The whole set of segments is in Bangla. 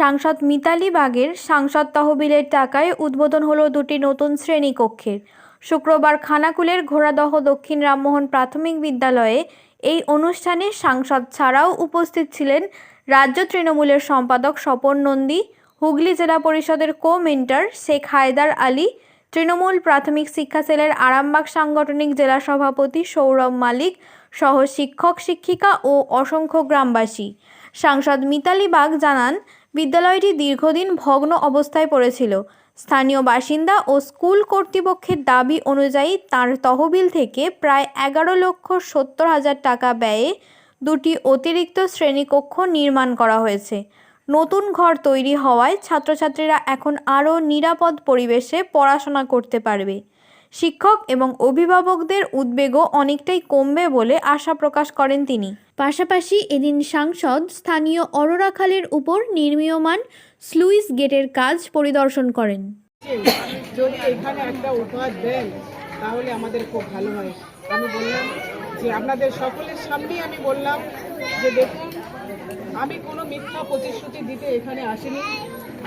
সাংসদ মিতালি বাগের সাংসদ তহবিলের টাকায় উদ্বোধন হলো দুটি নতুন শ্রেণীকক্ষের শুক্রবার খানাকুলের ঘোড়াদহ দক্ষিণ রামমোহন প্রাথমিক বিদ্যালয়ে এই অনুষ্ঠানে সাংসদ ছাড়াও উপস্থিত ছিলেন রাজ্য তৃণমূলের সম্পাদক স্বপন নন্দী, হুগলি জেলা পরিষদের কো মেন্টার শেখ হায়দার আলী, তৃণমূল প্রাথমিক শিক্ষা সেলের আরামবাগ সাংগঠনিক জেলা সভাপতি সৌরভ মালিক সহ শিক্ষক, শিক্ষিকা ও অসংখ্য গ্রামবাসী। সাংসদ মিতালি বাগ জানান বিদ্যালয়টি দীর্ঘদিন ভগ্ন অবস্থায় পড়েছিল। স্থানীয় বাসিন্দা ও স্কুল কর্তৃপক্ষের দাবি অনুযায়ী তার তহবিল থেকে প্রায় এগারো লক্ষ সত্তর হাজার টাকা ব্যয়ে দুটি অতিরিক্ত শ্রেণীকক্ষ নির্মাণ করা হয়েছে। নতুন ঘর তৈরি হওয়ায় ছাত্রছাত্রীরা এখন আরও নিরাপদ পরিবেশে পড়াশোনা করতে পারবে। শিক্ষক এবং অভিভাবকদের উদ্বেগও অনেকটাই কমবে বলে আশা প্রকাশ করেন তিনি। পাশাপাশি এদিন সাংসদ স্থানীয় অরোরা খালের উপর নির্মীয়মান স্লুইস গেটের কাজ পরিদর্শন করেন। যদি এখানে একটা উপহার দেন তাহলে আমাদের খুব ভালো হয়। আমি বললাম যে আপনাদের সকলের সামনেই আমি বললাম যে দেখুন আমি কোনো মিথ্যা প্রতিশ্রুতি দিতে এখানে আসিনি।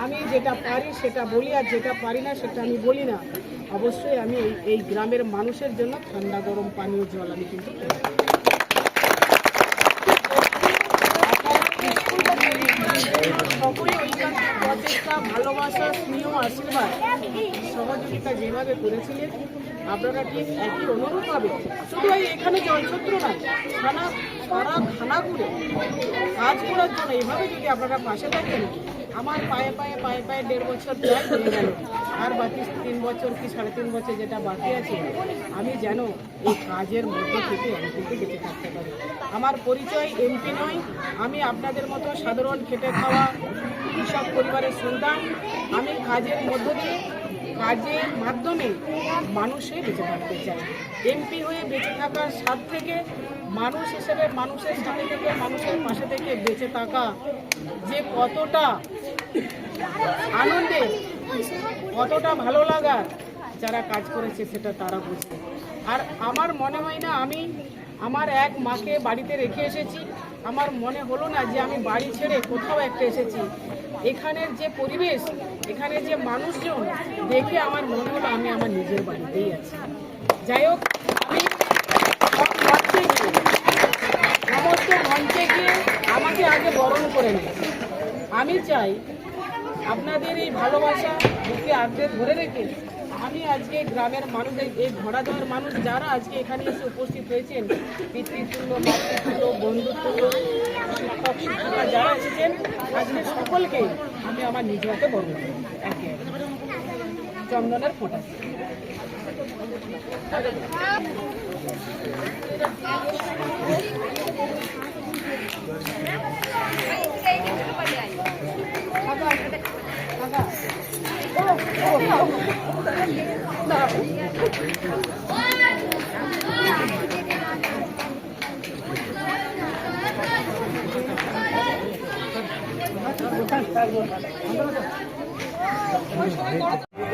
আমি যেটা পারি সেটা বলি, আর যেটা পারি না সেটা আমি বলি না। অবশ্যই আমি এই এই গ্রামের মানুষের জন্য ঠান্ডা গরম পানীয় জল আমি কিন্তু ভালোবাসা, স্নেহ, আশীর্বাদ সহযোগিতা যেভাবে করেছিলেন আপনারা ঠিক একই অনুরূপ হবে শুধু এই এখানে জলছত্র নয় খানা সারা খানাগুলো কাজ করার জন্য এইভাবে যদি আপনারা পাশে থাকেন, আমার পায়ে পায়ে পায়ে পায়ে দেড় বছর প্রায় হয়ে গেল। আর বাকি তিন বছর কি সাড়ে তিন বছর যেটা বাকি আছে, আমি যেন এই কাজের মধ্যে থেকে এমপিতে বেঁচে থাকতে পারি। আমার পরিচয় এমপি নয়, আমি আপনাদের মতো সাধারণ খেটে খাওয়া কৃষক পরিবারের সন্তান। আমি কাজের মধ্য দিয়ে কাজের মাধ্যমে মানুষে বেঁচে থাকতে চায়। এমপি হয়ে বেঁচে থাকার স্বাদ থেকে মানুষ হিসেবে মানুষের সাথে থেকে, মানুষের পাশে থেকে বেঁচে থাকা যে কতটা আনন্দের কতটা ভালো লাগার যারা কাজ করেছে সেটা তারা বুঝবে। আর আমার মনে হয় না আমি আমার এক মাকে বাড়িতে রেখে এসেছি। আমার মনে হলো না যে আমি বাড়ি ছেড়ে কোথাও একটা এসেছি। এখানের যে পরিবেশ এখানে যে মানুষজন, দেখে আমার মনে হলো আমি আমার নিজের বাড়িতেই আছি। যাই হোক, আমি সমস্ত মঞ্চে গিয়ে আমাকে আগে বরণ করে নেয় আমি চাই আপনাদের এই ভালোবাসা বুকে আগ্রে ধরে রেখে আমি আজকে গ্রামের মানুষ এই- ঘোড়া দেওয়ার মানুষ যারা আজকে এখানে এসে উপস্থিত হয়েছেন পিতৃতুল্য মাতৃতুল্য বন্ধুতুল্য শিক্ষক শিক্ষিকা যারা এসেছেন, আজকে সকলকে আমি আমার নিজ হাতে করি একে। চন্দনের ফোটা যদি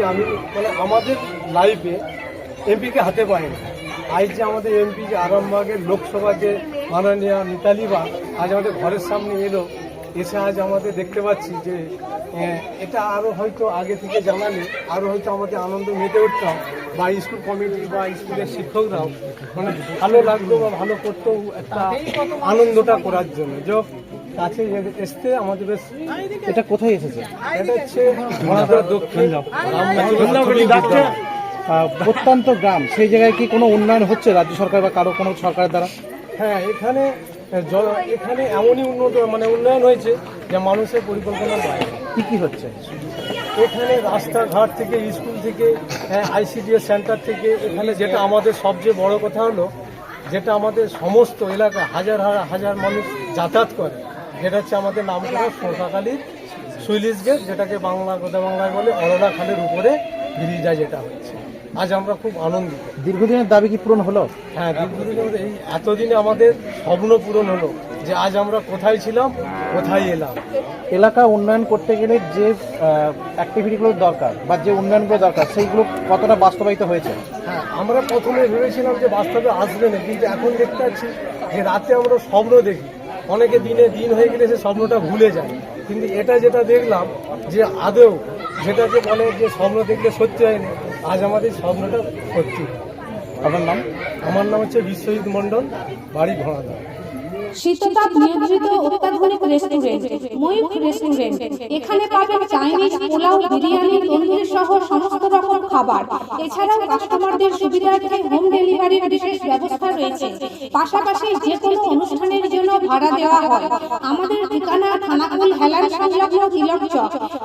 আমি মানে আমাদের লাইফে এমপিকে হাতে পাই না। আজ যে আমাদের এমপি যে আরামবাগের লোকসভা যে মাননীয় মিতালি বা আজ আমাদের ঘরের সামনে এলো এসে আজ আমাদের দেখতে পাচ্ছি যে এটা আরও হয়তো আগে থেকে জানালে আরও হয়তো আমাদের আনন্দ মেতে উঠতাম বা স্কুল কমিটি বা স্কুলের শিক্ষকরাও মানে ভালো লাগতো বা ভালো করতো একটা আনন্দটা করার জন্য। যে কাছে এসতে আমাদের বেশ এটা কোথায় এসেছে? এটা হচ্ছে দক্ষিণ প্রত্যন্ত গ্রাম। সেই জায়গায় কি কোনো উন্নয়ন হচ্ছে রাজ্য সরকার বা কারও কোনো সরকারের দ্বারা? হ্যাঁ এখানে এখানে এমনই উন্নত মানে উন্নয়ন হয়েছে যে মানুষের পরিকল্পনার বাইরে কি কি হচ্ছে? এখানে রাস্তাঘাট থেকে স্কুল থেকে আইসিডিএস সেন্টার থেকে এখানে যেটা আমাদের সবচেয়ে বড় কথা হলো যেটা আমাদের সমস্ত এলাকা হাজার হাজার হাজার মানুষ যাতায়াত করে যেটা হচ্ছে আমাদের নাম করা সোনাকালীর সুইলিশ গেট যেটাকে বাংলা কথা বাংলায় বলে অরোরা খালের উপরে ব্রিজা যেটা হচ্ছে। আজ আমরা খুব আনন্দিত। দীর্ঘদিনের দাবি কি পূরণ হলো? হ্যাঁ দীর্ঘদিন এই এতদিনে আমাদের স্বপ্ন পূরণ হলো যে আজ আমরা কোথায় ছিলাম কোথায় এলাম। এলাকা উন্নয়ন করতে গেলে যে অ্যাক্টিভিটিগুলো দরকার বা যে উন্নয়নগুলো দরকার সেইগুলো কতটা বাস্তবায়িত হয়েছে? হ্যাঁ আমরা প্রথমে ভেবেছিলাম যে বাস্তবে আসবে না কিন্তু এখন দেখতে পাচ্ছি যে রাতে আমরা স্বপ্ন দেখি। অনেকে দিনে দিন হয়ে গেলে সে স্বপ্নটা ভুলে যায়। কিন্তু এটা যেটা দেখলাম যে আদৌ যেটাকে বলে যে স্বপ্ন দেখলে সত্যি হয় না আজ আমাদের স্বপ্নটা সত্যি। আপনার নাম? আমার নাম হচ্ছে বিশ্বজিৎ মণ্ডল, বাড়ি শীততাপ নিয়ন্ত্রিত অত্যাধুনিক রেস্টুরেন্ট ময়ূখ রেস্টুরেন্ট এখানে পাবেন চাইনিজ পোলাও, বিরিয়ানি, তন্দুরি সহ সমস্ত রকম খাবার। এছাড়াও কাস্টমারদের সুবিধার্থে হোম ডেলিভারির বিশেষ ব্যবস্থা রয়েছে। পাশাপাশি যে কোনো অনুষ্ঠানের জন্য ভাড়া দেওয়া হয়। আমাদের ঠিকানা থানাকুল হেলান সংলগ্ন Tilak Chak.